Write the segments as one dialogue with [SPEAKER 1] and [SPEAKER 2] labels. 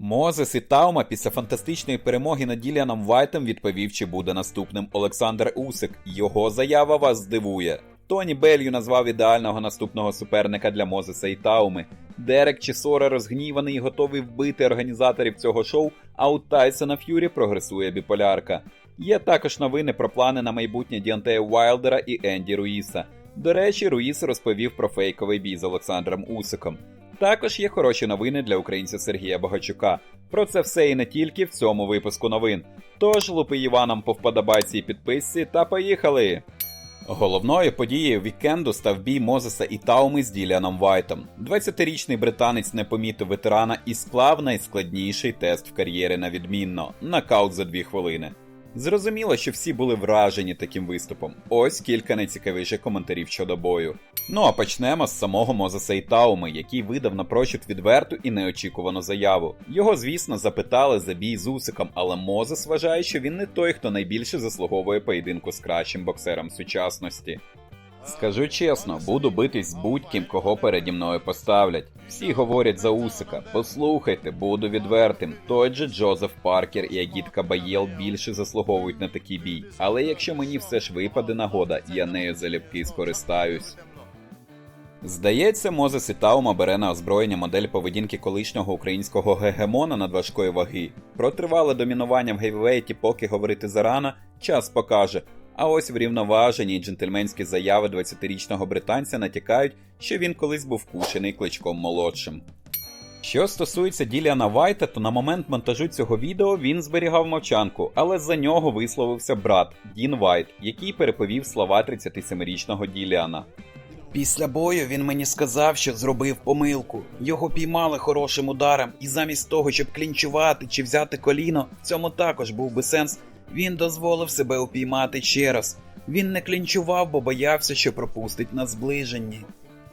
[SPEAKER 1] Мозес і Таума після фантастичної перемоги над Діліаном Вайтом відповів, чи буде наступним Олександр Усик. Його заява вас здивує. Тоні Белью назвав ідеального наступного суперника для Мозеса і Тауми. Дерек Чесора розгніваний і готовий вбити організаторів цього шоу, а у Тайсона Ф'юрі прогресує біполярка. Є також новини про плани на майбутнє Діантея Уайлдера і Енді Руїса. До речі, Руїс розповів про фейковий бій з Олександром Усиком. Також є хороші новини для українця Сергія Богачука. Про це все і не тільки в цьому випуску новин. Тож лупи Іваном по вподобайці і підписці та поїхали! Головною подією вікенду став бій Мозеса і Тауми з Діліаном Вайтом. 20-річний британець не помітив ветерана і склав найскладніший тест в кар'єрі на відмінно нокаут за 2 хвилини. Зрозуміло, що всі були вражені таким виступом. Ось кілька найцікавіших коментарів щодо бою. Ну а почнемо з самого Мозеса Сейтауми, який видав напрочуд відверту і неочікувану заяву. Його, звісно, запитали за бій з Усиком, але Мозес вважає, що він не той, хто найбільше заслуговує поєдинку з кращим боксером сучасності. Скажу чесно, буду битись з будь-ким, кого переді мною поставлять. Всі говорять за Усика. Послухайте, буду відвертим. Той же Джозеф Паркер і Агіт Кабаєл більше заслуговують на такий бій. Але якщо мені все ж випаде нагода, я нею залюбки скористаюсь. Здається, Мозес і Таума бере на озброєння модель поведінки колишнього українського гегемона надважкої ваги. Про тривале домінування в гейвейті, поки говорити зарано, час покаже. А ось врівноважені джентльменські заяви 20-річного британця натякають, що він колись був кушений кличком молодшим. Що стосується Діліана Вайта, то на момент монтажу цього відео він зберігав мовчанку, але за нього висловився брат Дін Вайт, який переповів слова 37-річного Діліана. Після бою він мені сказав, що зробив помилку. Його піймали хорошим ударом, і замість того, щоб клінчувати чи взяти коліно, в цьому також був би сенс. Він дозволив себе упіймати ще раз. Він не клінчував, бо боявся, що пропустить на зближенні.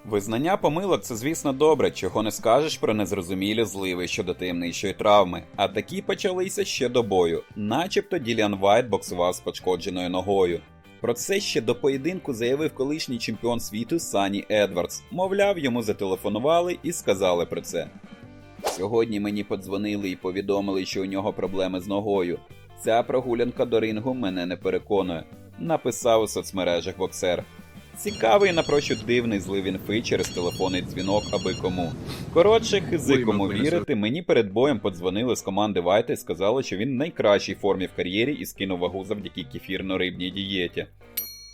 [SPEAKER 1] Визнання помилок це, звісно, добре, чого не скажеш про незрозумілі зливи щодо таємничої травми. А такі почалися ще до бою, начебто Діліан Вайт боксував з пошкодженою ногою. Про це ще до поєдинку заявив колишній чемпіон світу Сані Едвардс. Мовляв, йому зателефонували і сказали про це. Сьогодні мені подзвонили і повідомили, що у нього проблеми з ногою. Ця прогулянка до рингу мене не переконує, написав у соцмережах боксер. Цікавий напрочуд дивний злив інфи через телефонний дзвінок, аби кому. Коротше, хизи кому вірити, мені перед боєм подзвонили з команди Вайта і сказали, що він в найкращій формі в кар'єрі і скинув вагу завдяки кефірно-рибній дієті.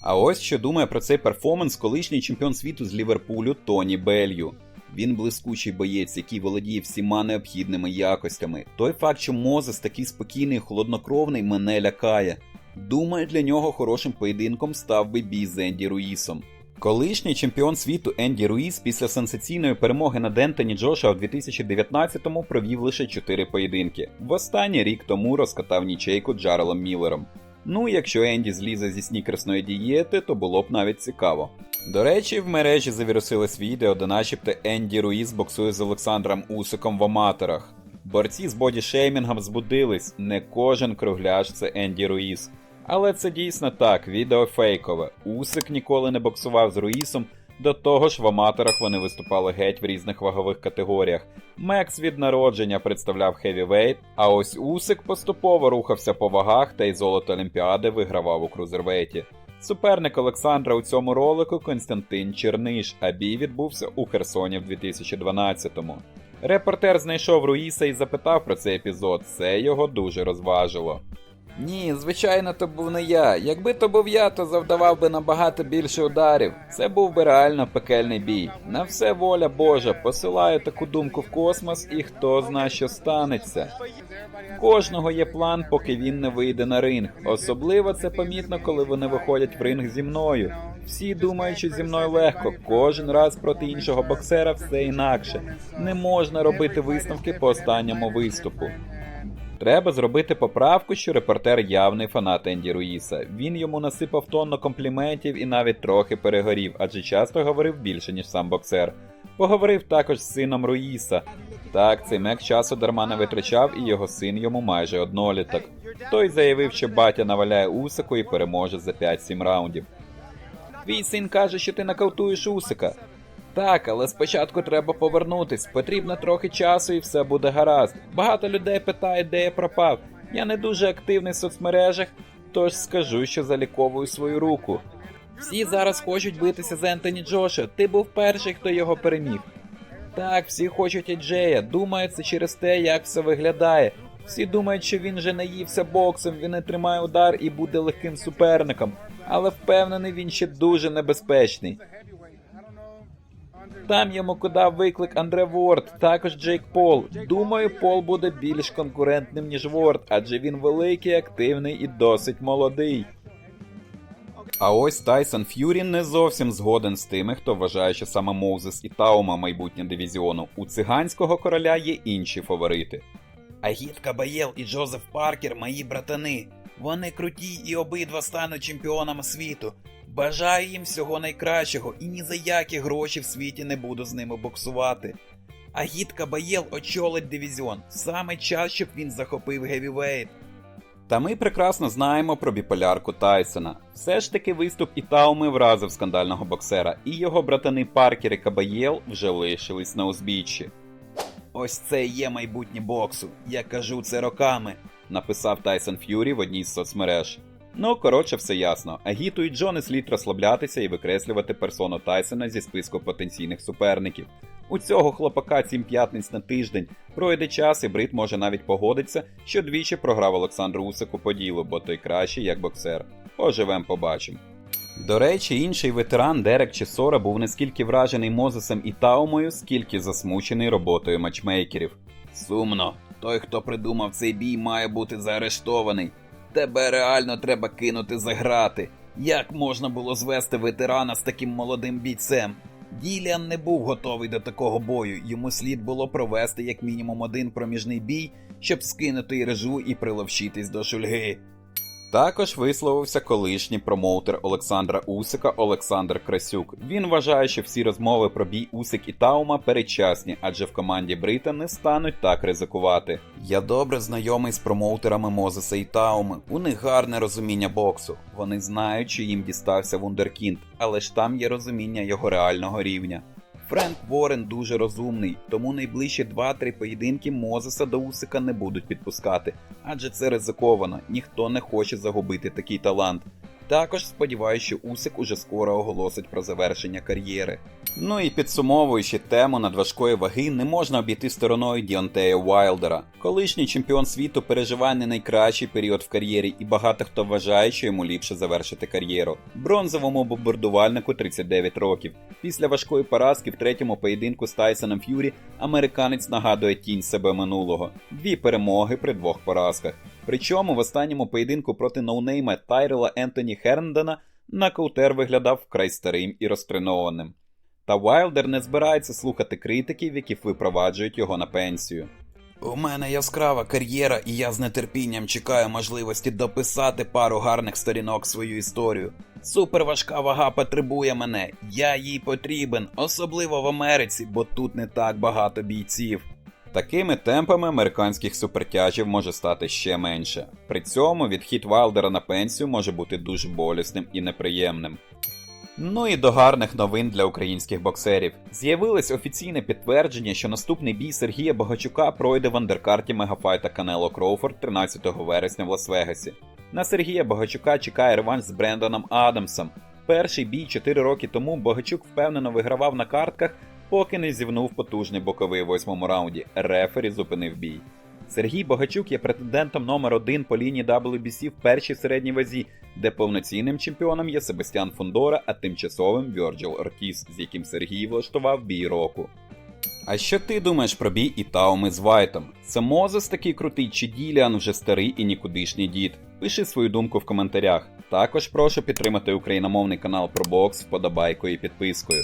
[SPEAKER 1] А ось що думає про цей перформанс колишній чемпіон світу з Ліверпулю Тоні Белью. Він блискучий боєць, який володіє всіма необхідними якостями. Той факт, що Мозес такий спокійний і холоднокровний, мене лякає. Думаю, для нього хорошим поєдинком став би бій з Енді Руїсом. Колишній чемпіон світу Енді Руїс після сенсаційної перемоги над Ентоні Джоша у 2019-му провів лише 4 поєдинки. Востаннє рік тому розкатав нічейку Джарелом Міллером. Ну, якщо Енді злізе зі снікерсної дієти, то було б навіть цікаво. До речі, в мережі завірусилось відео, де начебто Енді Руїс боксує з Олександром Усиком в аматорах. Борці з бодішеймінгом збудились, не кожен кругляш це Енді Руїс. Але це дійсно так, відео фейкове. Усик ніколи не боксував з Руїсом, до того ж в аматорах вони виступали геть в різних вагових категоріях. Мекс від народження представляв хевівейт, а ось Усик поступово рухався по вагах та й золото Олімпіади вигравав у крузервейті. Суперник Олександра у цьому ролику Константин Черниш, а бій відбувся у Херсоні в 2012-му. Репортер знайшов Руїса і запитав про цей епізод. Це його дуже розважило. Ні, звичайно, то був не я. Якби то був я, то завдавав би набагато більше ударів. Це був би реально пекельний бій. На все воля Божа, посилаю таку думку в космос, і хто зна, що станеться. Кожного є план, поки він не вийде на ринг. Особливо це помітно, коли вони виходять в ринг зі мною. Всі думають, що зі мною легко. Кожен раз проти іншого боксера все інакше. Не можна робити висновки по останньому виступу. Треба зробити поправку, що репортер явний фанат Енді Руїса. Він йому насипав тонну компліментів і навіть трохи перегорів, адже часто говорив більше, ніж сам боксер. Поговорив також з сином Руїса. Так, цей мек часу дарма не витрачав, і його син йому майже одноліток. Той заявив, що батя наваляє Усику і переможе за 5-7 раундів. Твій син каже, що ти нокаутуєш Усика. Так, але спочатку треба повернутись. Потрібно трохи часу і все буде гаразд. Багато людей питають, де я пропав. Я не дуже активний в соцмережах, тож скажу, що заліковую свою руку. Всі зараз хочуть битися з Ентоні Джоша. Ти був перший, хто його переміг. Так, всі хочуть Еджея. Думаю, це через те, як все виглядає. Всі думають, що він вже наївся боксом, він не тримає удар і буде легким суперником. Але впевнений, він ще дуже небезпечний. Там йому кудав виклик Андре Ворд, також Джейк Пол. Думаю, Пол буде більш конкурентним, ніж Ворд, адже він великий, активний і досить молодий. А ось Тайсон Ф'юрі не зовсім згоден з тими, хто вважає, що саме Моузес і Таума майбутнє дивізіону. У циганського короля є інші фаворити.
[SPEAKER 2] Агіт Кабаєл і Джозеф Паркер мої братани. Вони круті і обидва стануть чемпіонами світу. Бажаю їм всього найкращого і ні за які гроші в світі не буду з ними боксувати. Агіт Кабаєл очолить дивізіон. Саме час, щоб він захопив гевівейт.
[SPEAKER 1] Та ми прекрасно знаємо про біполярку Тайсона. Все ж таки виступ Ітауми вразив скандального боксера, і його братани Паркер і Кабаєл вже лишились на узбіччі.
[SPEAKER 2] Ось це і є майбутнє боксу. Я кажу це роками.
[SPEAKER 1] написав Тайсон Ф'юрі в одній з соцмереж. Ну, коротше, все ясно. Агіту і Джо не слід розслаблятися і викреслювати персону Тайсона зі списку потенційних суперників. У цього хлопака сім п'ятниць на тиждень. Пройде час, і Брит може навіть погодитися, що двічі програв Олександру Усику по ділу, бо той кращий як боксер. Поживем, побачимо. До речі, інший ветеран Дерек Чесора був не скільки вражений Мозесом і Таумою, скільки засмучений роботою матчмейкерів.
[SPEAKER 2] Сумно. Той, хто придумав цей бій, має бути заарештований. Тебе реально треба кинути за грати. Як можна було звести ветерана з таким молодим бійцем? Діліан не був готовий до такого бою. Йому слід було провести як мінімум один проміжний бій, щоб скинути іржу і приловчитись до шульги.
[SPEAKER 1] Також висловився колишній промоутер Олександра Усика Олександр Красюк. Він вважає, що всі розмови про бій Усик і Таума передчасні, адже в команді Брита не стануть так ризикувати.
[SPEAKER 2] Я добре знайомий з промоутерами Мозеса і Тауми. У них гарне розуміння боксу.
[SPEAKER 1] Вони знають, що їм дістався Вундеркінд, але ж там є розуміння його реального рівня.
[SPEAKER 2] Френк Ворен дуже розумний, тому найближчі 2-3 поєдинки Мозеса до Усика не будуть підпускати, адже це ризиковано, ніхто не хоче загубити такий талант. Також сподіваюся, що Усик уже скоро оголосить про завершення кар'єри.
[SPEAKER 1] Ну і підсумовуючи тему надважкої ваги, не можна обійти стороною Діонтея Уайлдера. Колишній чемпіон світу переживає не найкращий період в кар'єрі, і багато хто вважає, що йому ліпше завершити кар'єру. Бронзовому бомбардувальнику 39 років. Після важкої поразки в третьому поєдинку з Тайсоном Ф'юрі американець нагадує тінь себе минулого. Дві перемоги при двох поразках. Причому в останньому поєдинку проти ноунейма Тайрела Ентоні Херндена нокаутер виглядав вкрай старим і розтренованим. Та Вайлдер не збирається слухати критиків, які випроваджують його на пенсію.
[SPEAKER 2] У мене яскрава кар'єра, і я з нетерпінням чекаю можливості дописати пару гарних сторінок свою історію. Суперважка вага потребує мене, я їй потрібен, особливо в Америці, бо тут не так багато бійців.
[SPEAKER 1] Такими темпами американських супертяжів може стати ще менше. При цьому відхід Вайлдера на пенсію може бути дуже болісним і неприємним. Ну і до гарних новин для українських боксерів. З'явилось офіційне підтвердження, що наступний бій Сергія Богачука пройде в андеркарті мегафайта Канело Кроуфорд 13 вересня в Лас-Вегасі. На Сергія Богачука чекає реванш з Брендоном Адамсом. Перший бій 4 роки тому Богачук впевнено вигравав на картках, поки не зівнув потужний боковий у восьмому раунді. Рефері зупинив бій. Сергій Богачук є претендентом номер один по лінії WBC в першій середній вазі, де повноцінним чемпіоном є Себастьян Фондора, а тимчасовим Вьорджил Ортіс, з яким Сергій влаштував бій року. А що ти думаєш про бій Ітауми з Вайтом? Це Мозес такий крутий, чи Діліан вже старий і нікудишній дід? Пиши свою думку в коментарях. Також прошу підтримати україномовний канал про бокс вподобайкою і підпискою.